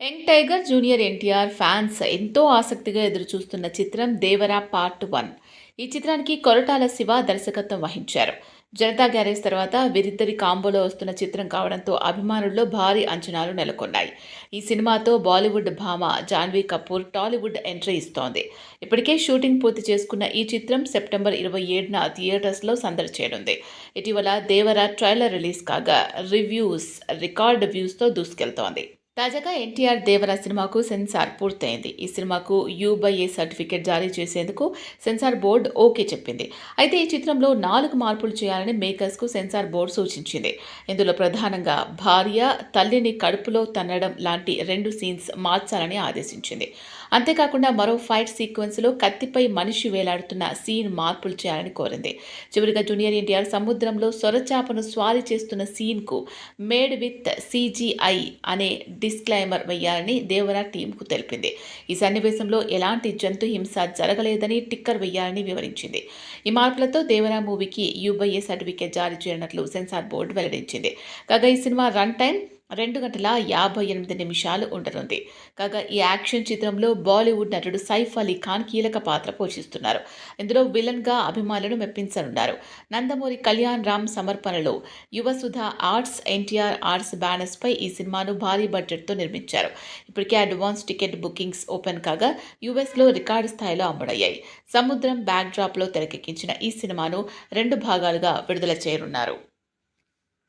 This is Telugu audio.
Young tiger junior NTR fans ఎంతో ఆసక్తిగా ఎదురుచూస్తున్న చిత్రం దేవరా పార్ట్ వన్. ఈ చిత్రానికి కొరటాల శివ దర్శకత్వం వహించారు. జనతా గ్యారేజ్ తర్వాత వీరిద్దరి కాంబోలో వస్తున్న చిత్రం కావడంతో అభిమానుల్లో భారీ అంచనాలు నెలకొన్నాయి. ఈ సినిమాతో బాలీవుడ్ భామ జాన్వీ కపూర్ టాలీవుడ్ ఎంట్రీ ఇస్తోంది. ఇప్పటికే షూటింగ్ పూర్తి చేసుకున్న ఈ చిత్రం సెప్టెంబర్ ఇరవై ఏడున థియేటర్స్లో సందడి చేయనుంది ఇటీవల దేవరా ట్రైలర్ రిలీజ్ కాగా రివ్యూస్ రికార్డ్ వ్యూస్తో దూసుకెళ్తోంది. తాజాగా ఎన్టీఆర్ దేవరా సినిమాకు సెన్సార్ పూర్తయింది. ఈ సినిమాకు యూబైఏ సర్టిఫికేట్ జారీ చేసేందుకు సెన్సార్ బోర్డు ఓకే చెప్పింది. అయితే ఈ చిత్రంలో నాలుగు మార్పులు చేయాలని మేకర్స్కు సెన్సార్ బోర్డు సూచించింది. ఇందులో ప్రధానంగా భార్య తల్లిని కడుపులో తన్నడం లాంటి రెండు సీన్స్ మార్చాలని ఆదేశించింది. అంతేకాకుండా మరో ఫైట్ సీక్వెన్స్లో కత్తిపై మనిషి వేలాడుతున్న సీన్ మార్పులు చేయాలని కోరింది. చివరిగా జూనియర్ ఎన్టీఆర్ సముద్రంలో సొరచాపను స్వారీ చేస్తున్న సీన్కు మేడ్ విత్ సీజీఐ అనే డిస్క్లైమర్ వేయాలని దేవరా టీంకు తెలిపింది. ఈ సన్నివేశంలో ఎలాంటి జంతు హింస జరగలేదని టిక్కర్ వేయాలని వివరించింది. ఈ మార్పులతో దేవరా మూవీకి యూబైఏ సర్టిఫికేట్ జారీ చేయనున్నట్లు సెన్సార్ బోర్డు వెల్లడించింది. కాగా ఈ సినిమా రన్ టైం రెండు గంటల యాభై ఎనిమిది నిమిషాలు ఉండనుంది. కాగా ఈ యాక్షన్ చిత్రంలో బాలీవుడ్ నటుడు సైఫ్ అలీ ఖాన్ కీలక పాత్ర పోషిస్తున్నారు. ఇందులో విలన్గా అభిమానులను మెప్పించనున్నారు. నందమూరి కళ్యాణ్ రామ్ సమర్పణలో యువసుధ ఆర్ట్స్ ఎన్టీఆర్ ఆర్ట్స్ బ్యానర్స్పై ఈ సినిమాను భారీ బడ్జెట్తో నిర్మించారు. ఇప్పటికే అడ్వాన్స్ టికెట్ బుకింగ్స్ ఓపెన్ కాగా యుఎస్లో రికార్డు స్థాయిలో అమ్ముడయ్యాయి. సముద్రం బ్యాక్ డ్రాప్లో తెరకెక్కించిన ఈ సినిమాను రెండు భాగాలుగా విడుదల చేయనున్నారు.